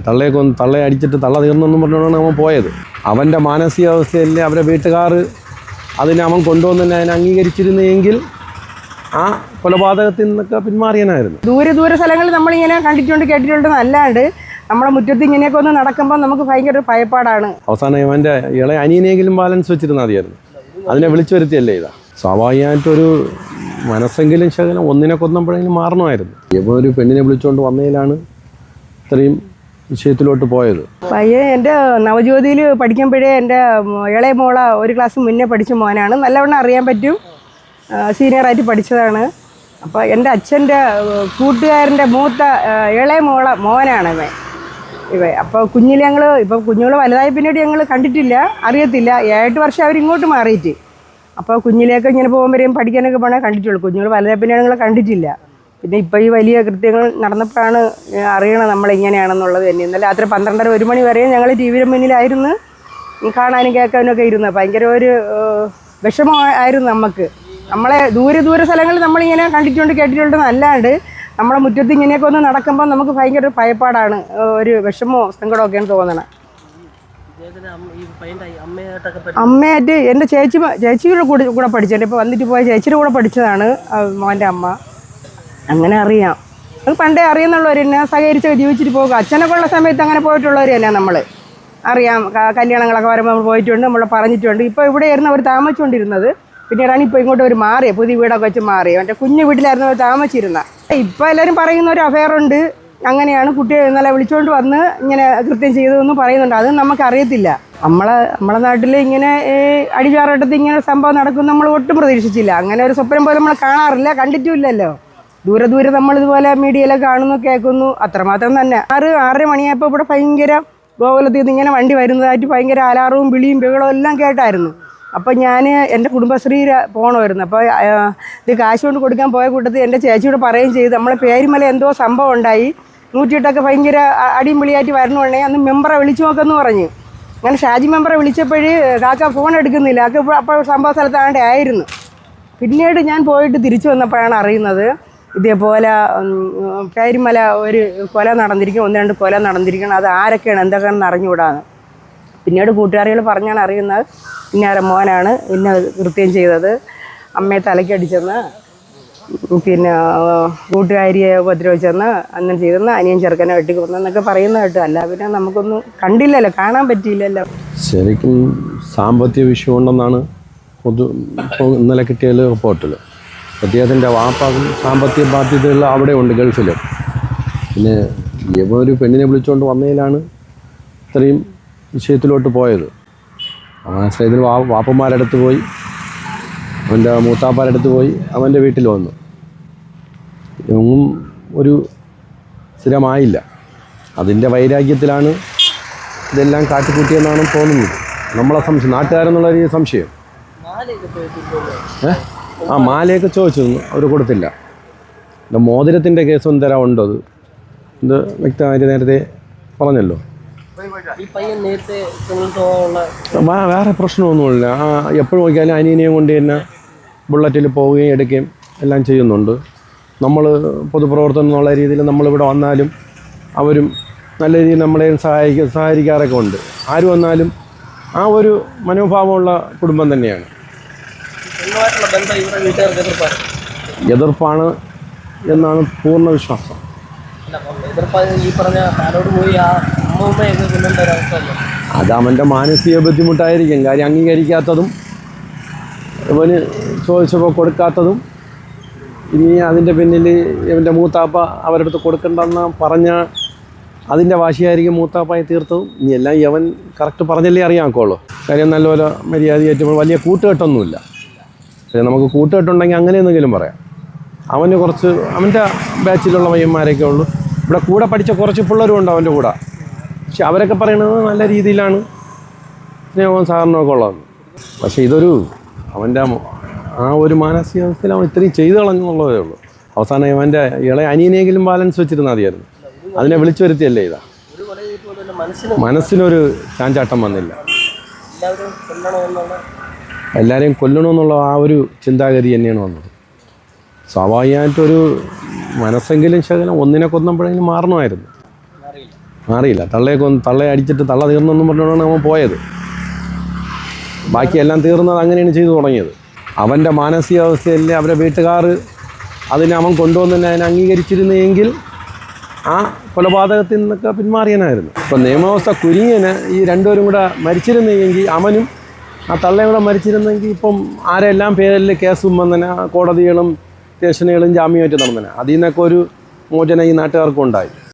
തള്ളയെ കൊന്ന് തള്ളയെ അടിച്ചിട്ട് തള്ള തീർന്നെന്നും പറഞ്ഞുകൊണ്ടാണ് അവൻ പോയത്. അവന്റെ മാനസികാവസ്ഥയല്ലേ അവരെ വീട്ടുകാർ അതിനെ അവൻ കൊണ്ടുവന്നെ അതിനെ അംഗീകരിച്ചിരുന്നെങ്കിൽ ആ കൊലപാതകത്തിൽ നിന്നൊക്കെ പിന്മാറിയനായിരുന്നു. ദൂരെ ദൂരെ സ്ഥലങ്ങളിൽ നമ്മളിങ്ങനെ കണ്ടിട്ടുണ്ട് കേട്ടിട്ടുണ്ട് അല്ലാണ്ട് നമ്മുടെ മുറ്റത്ത് ഇങ്ങനെയൊക്കെ ഒന്ന് നടക്കുമ്പോൾ നമുക്ക് ഭയങ്കര ഒരു ഭയപ്പാടാണ്. അവസാനം ഇവന്റെ ഇളയ അനിയനെങ്കിലും ബാലൻസ് വെച്ചിരുന്നാൽ മതിയായിരുന്നു അതിനെ വിളിച്ചു വരുത്തിയല്ലേ ഇതാ. സ്വാഭാവികമായിട്ടൊരു മനസ്സെങ്കിലും ശകലം ഒന്നിനെ കൊന്നപ്പോഴെങ്കിലും മാറണമായിരുന്നു. ഇപ്പോൾ ഒരു പെണ്ണിനെ വിളിച്ചുകൊണ്ട് വന്നതിലാണ് ഇത്രയും വിഷയത്തിലോട്ട് പോയത്? പയ്യേ എന്റെ നവജ്യോതിയിൽ പഠിക്കുമ്പോഴേ എന്റെ ഇളയ മോള ഒരു ക്ലാസ് മുന്നേ പഠിച്ച മോനാണ്. നല്ലവണ്ണം അറിയാൻ പറ്റും. സീനിയറായിട്ട് പഠിച്ചതാണ്. അപ്പോൾ എന്റെ അച്ഛന്റെ കൂട്ടുകാരന്റെ മൂത്ത ഇളയ മോള മോനാണ് ഇവൻ. ഇവ അപ്പോൾ കുഞ്ഞിൽ ഞങ്ങൾ ഇപ്പോൾ കുഞ്ഞുങ്ങൾ വലുതായ പിന്നീട് ഞങ്ങൾ കണ്ടിട്ടില്ല അറിയത്തില്ല. ഏഴ് വർഷം അവരിങ്ങോട്ട് മാറിയിട്ട്. അപ്പോൾ കുഞ്ഞിലേക്ക് ഇങ്ങനെ പോകുമ്പോഴേ പഠിക്കാനൊക്കെ പോകണേ കണ്ടിട്ടുള്ളൂ. കുഞ്ഞുങ്ങൾ വലുതായ പിന്നെ ഞങ്ങൾ കണ്ടിട്ടില്ല. പിന്നെ ഇപ്പോൾ ഈ വലിയ കൃത്യങ്ങൾ നടന്നപ്പോഴാണ് അറിയണം നമ്മളിങ്ങനെയാണെന്നുള്ളത് തന്നെ. ഇന്നലെ രാത്രി പന്ത്രണ്ടര ഒരു മണി വരെ ഞങ്ങൾ ടി വിയുടെ മുന്നിലായിരുന്നു. കാണാനും കേൾക്കാനും ഒക്കെ ഇരുന്നത് ഭയങ്കര ഒരു വിഷമമായിരുന്നു നമുക്ക് നമ്മളെ ദൂരെ ദൂരെ സ്ഥലങ്ങളിൽ നമ്മളിങ്ങനെ കണ്ടിട്ടുണ്ട് കേട്ടിട്ടുണ്ട് അല്ലാണ്ട് നമ്മളെ മുറ്റത്ത് ഇങ്ങനെയൊക്കെ ഒന്ന് നടക്കുമ്പോൾ നമുക്ക് ഭയങ്കര ഒരു ഭയപ്പാടാണ്. ഒരു വിഷമോ സങ്കടമോ ഒക്കെയാണ് തോന്നണേ. അമ്മയായിട്ട് എന്റെ ചേച്ചി ചേച്ചിയുടെ കൂടെ കൂടെ പഠിച്ചിട്ടുണ്ട് ഇപ്പോൾ വന്നിട്ട് പോയ ചേച്ചിയുടെ കൂടെ പഠിച്ചതാണ് മോന്റെ അമ്മ. അങ്ങനെ അറിയാം. അത് പണ്ടേ അറിയുന്നുള്ളവർ തന്നെ സഹകരിച്ച് ജീവിച്ചിട്ട് പോകുക അച്ഛനൊക്കെ ഉള്ള സമയത്ത് അങ്ങനെ പോയിട്ടുള്ളവർ തന്നെ നമ്മൾ അറിയാം കല്യാണങ്ങളൊക്കെ വരുമ്പോൾ നമ്മൾ പോയിട്ടുണ്ട് നമ്മൾ പറഞ്ഞിട്ടുണ്ട്. ഇപ്പോൾ ഇവിടെ ആയിരുന്നു അവർ താമസിച്ചുകൊണ്ടിരുന്നത് പിന്നീടാണ് ഇപ്പോൾ ഇങ്ങോട്ട് ഒരു മാറി. പുതിയ വീടൊക്കെ വെച്ച് മാറി. മറ്റേ കുഞ്ഞു വീട്ടിലായിരുന്നു അവർ താമസിച്ചിരുന്ന. ഇപ്പോൾ എല്ലാവരും പറയുന്ന ഒരു അഫെയറുണ്ട് അങ്ങനെയാണ് കുട്ടിയെ ഇന്നലെ വിളിച്ചുകൊണ്ട് വന്ന് ഇങ്ങനെ കൃത്യം ചെയ്തതെന്ന് പറയുന്നുണ്ട്. അത് നമുക്കറിയത്തില്ല നമ്മളെ നമ്മളെ നാട്ടിൽ ഇങ്ങനെ ഈ അടിചാറട്ടത്ത് ഇങ്ങനെ സംഭവം നടക്കും നമ്മൾ ഒട്ടും പ്രതീക്ഷിച്ചില്ല. അങ്ങനെ ഒരു സ്വപ്നം പോലും നമ്മൾ കാണാറില്ല കണ്ടിട്ടുമില്ലല്ലോ ദൂരെ ദൂരെ നമ്മൾ ഇതുപോലെ മീഡിയയിലൊക്കെ കാണുന്നു കേൾക്കുന്നു. അത്രമാത്രം തന്നെ. ആറ് ആറര മണിയായപ്പോൾ ഇവിടെ ഭയങ്കര ഗോകുലത്തിൽ നിന്ന് ഇങ്ങനെ വണ്ടി വരുന്നതായിട്ട് ഭയങ്കര അലാറവും വിളിയും ബഹളവും എല്ലാം കേട്ടായിരുന്നു. അപ്പോൾ ഞാൻ എന്റെ കുടുംബശ്രീ പോകണമായിരുന്നു അപ്പോൾ ഇത് കാശ് കൊണ്ട് കൊടുക്കാൻ പോയ കൂട്ടത്തിൽ എന്റെ ചേച്ചിയോട് പറയുകയും ചെയ്തു. നമ്മളെ പേരുമല എന്തോ സംഭവം ഉണ്ടായി. നൂറ്റിയെട്ടൊക്കെ ഭയങ്കര അടിയും വിളിയായിട്ട് വരണമുണ്ടെങ്കിൽ അന്ന് മെമ്പറെ വിളിച്ചു നോക്കെന്ന് പറഞ്ഞു. അങ്ങനെ ഷാജി മെമ്പറെ വിളിച്ചപ്പോഴേ കാക്ക ഫോൺ എടുക്കുന്നില്ല. കാക്ക അപ്പോൾ സംഭവ സ്ഥലത്താണ്ട് ആയിരുന്നു. പിന്നീട് ഞാൻ പോയിട്ട് തിരിച്ചു വന്നപ്പോഴാണ് അറിയുന്നത് ഇതേപോലെ ഉം, ഒരു കൊല നടന്നിരിക്കും ഒന്ന് രണ്ട് കൊല നടന്നിരിക്കണം അത് ആരൊക്കെയാണ് എന്തൊക്കെയാണെന്ന് അറിഞ്ഞുകൂടാന്ന്. പിന്നീട് കൂട്ടുകാരികൾ പറഞ്ഞാണ് അറിയുന്നത്. ഇന്നാര മോനാണ് ഇന്ന കൃത്യം ചെയ്തത്. അമ്മയെ തലയ്ക്കടിച്ചെന്ന് പിന്നെ കൂട്ടുകാരിയെ ഉപദ്രവിച്ചെന്ന് അങ്ങനെ ചെയ്തെന്ന് അനിയൻ ചെറുക്കനെ വെട്ടി കൊന്നെന്നൊക്കെ പറയുന്ന കേട്ടു. അല്ല പിന്നെ നമുക്കൊന്നും കണ്ടില്ലല്ലോ കാണാൻ പറ്റിയില്ലല്ലോ. ശരിക്കും സാമ്പത്തിക വിഷയം ഉണ്ടെന്നാണ് പൊതു ഇന്നലെ കിട്ടിയ റിപ്പോർട്ടിൽ അദ്ദേഹത്തിന്റെ വാപ്പാകും സാമ്പത്തിക ബാധ്യതകൾ അവിടെ ഉണ്ട് ഗൾഫിൽ. പിന്നെ ഇവ ഒരു പെണ്ണിനെ വിളിച്ചുകൊണ്ട് വന്നതിലാണ് ഇത്രയും വിഷയത്തിലോട്ട് പോയത്. ആശ്രയത്തിന് വാ വാപ്പന്മാരുടെ അടുത്ത് പോയി. അവന്റെ മൂത്താപ്പാരുടെ അടുത്ത് പോയി അവന്റെ വീട്ടിൽ വന്നു. ഇതൊന്നും ഒരു സ്ഥിരമായില്ല. അതിന്റെ വൈരാഗ്യത്തിലാണ് ഇതെല്ലാം കാട്ടിക്കൂട്ടിയെന്നാണ് തോന്നുന്നത്. നമ്മളെ സംശയം നാട്ടുകാരെന്നുള്ള ഒരു സംശയം? ഏഹ് ആ മാലയൊക്കെ ചോദിച്ചു അവർ കൊടുത്തില്ല. ഇത് മോതിരത്തിന്റെ കേസ് എന്തരാ ഉണ്ടോ അത്? ഇത് വ്യക്തമായിട്ട് നേരത്തെ പറഞ്ഞല്ലോ. വേറെ പ്രശ്നമൊന്നുമില്ല. ആ എപ്പോഴും നോക്കിയാലും അനിയനെയും കൊണ്ട് തന്നെ ബുള്ളറ്റിൽ പോവുകയും എടുക്കുകയും എല്ലാം ചെയ്യുന്നുണ്ട്. നമ്മൾ പൊതുപ്രവർത്തനം എന്നുള്ള രീതിയിൽ നമ്മളിവിടെ വന്നാലും അവരും നല്ല രീതിയിൽ നമ്മളെ സഹായിക്ക സഹകരിക്കാറൊക്കെ ഉണ്ട്. ആര് വന്നാലും ആ ഒരു മനോഭാവമുള്ള കുടുംബം തന്നെയാണ്. പെണ്ണുമായിട്ടുള്ള ബന്ധം ഇവിടെ വീട്ടുകാർക്ക് എതിർപ്പായിരുന്നു എതിർപ്പാണ് എന്നാണ് പൂർണ വിശ്വാസം. അതാമന്റെ ഈ പറഞ്ഞ താനോട് പോയി ആ അമ്മൂമ്മയൊക്കെ കൊല്ലേണ്ട ഒരു അവസ്ഥ വന്നു അത് അവന്റെ മാനസിക ബുദ്ധിമുട്ടായിരിക്കും. കാര്യം അംഗീകരിക്കാത്തതും ഇവന് ചോദിച്ചപ്പോൾ കൊടുക്കാത്തതും ഇനി അതിന്റെ പിന്നിൽ ഇവന്റെ മൂത്താപ്പ അവരുടെ അടുത്ത് കൊടുക്കണ്ടെന്ന് പറഞ്ഞ അതിന്റെ വാശിയായിരിക്കും മൂത്താപ്പായി തീർത്തതും. ഇനി എല്ലാം യവൻ കറക്റ്റ് പറഞ്ഞല്ലേ അറിയാമോളൂ കാര്യം നല്ലപോലെ മര്യാദയായിട്ട് വലിയ കൂട്ടുകെട്ടൊന്നുമില്ല. പക്ഷേ നമുക്ക് കൂട്ടുകെട്ടുണ്ടെങ്കിൽ അങ്ങനെ എന്തെങ്കിലും പറയാം. അവന് കുറച്ച് അവന്റെ ബാച്ചിലുള്ള പയ്യന്മാരൊക്കെ ഉള്ളൂ. ഇവിടെ കൂടെ പഠിച്ച കുറച്ച് പിള്ളേരും ഉണ്ട് അവന്റെ കൂടെ. പക്ഷെ അവരൊക്കെ പറയുന്നത് നല്ല രീതിയിലാണ് സ്നേഹവും സഹകരണമൊക്കെ ഉള്ളത്. പക്ഷേ ഇതൊരു അവന്റെ ആ ഒരു മാനസികാവസ്ഥയിൽ അവൻ ഇത്രയും ചെയ്തു കളഞ്ഞെന്നുള്ളതേ ഉള്ളൂ. അവസാനം അവന്റെ ഇളയ അനിയനെങ്കിലും ബാലൻസ് വെച്ചിരുന്നാൽ മതിയായിരുന്നു. അതിനെ വിളിച്ചു വരുത്തിയല്ലേ ഇതാ. മനസ്സിനൊരു ചാഞ്ചാട്ടം വന്നില്ല. എല്ലാവരെയും കൊല്ലണമെന്നുള്ള ആ ഒരു ചിന്താഗതി തന്നെയാണ് വന്നത്. സ്വാഭാവികമായിട്ടൊരു മനസ്സെങ്കിലും ശകലം ഒന്നിനെ കൊന്നപ്പോഴെങ്കിലും മാറണമായിരുന്നു. മാറിയില്ല. തള്ളയെ കൊന്ന് തള്ളയെ അടിച്ചിട്ട് തള്ള തീർന്നെന്നും പറഞ്ഞുകൊണ്ടാണ് അവൻ പോയത്. ബാക്കിയെല്ലാം തീർന്നത് അങ്ങനെയാണ് ചെയ്തു തുടങ്ങിയത്. അവന്റെ മാനസികാവസ്ഥയല്ലേ അവരുടെ വീട്ടുകാർ അതിനെ അവൻ കൊണ്ടുവന്നതിനെ അതിനെ അംഗീകരിച്ചിരുന്നെങ്കിൽ ആ കൊലപാതകത്തിൽ നിന്നൊക്കെ പിന്മാറിയനായിരുന്നു. ഇപ്പം നിയമവ്യവസ്ഥ കുരുങ്ങിയന് ഈ രണ്ടുപേരും കൂടെ മരിച്ചിരുന്നെങ്കിൽ അവനും ആ തള്ളയും കൂടെ മരിച്ചിരുന്നെങ്കിൽ ഇപ്പം ആരെല്ലാം പേരിൽ കേസും വന്നനെ കോടതികളും സ്റ്റേഷനുകളും ജാമ്യമായിട്ട് നടന്നനെ. അതിൽ നിന്നൊക്കെ ഒരു മോചനം ഈ നാട്ടുകാർക്കും ഉണ്ടായി.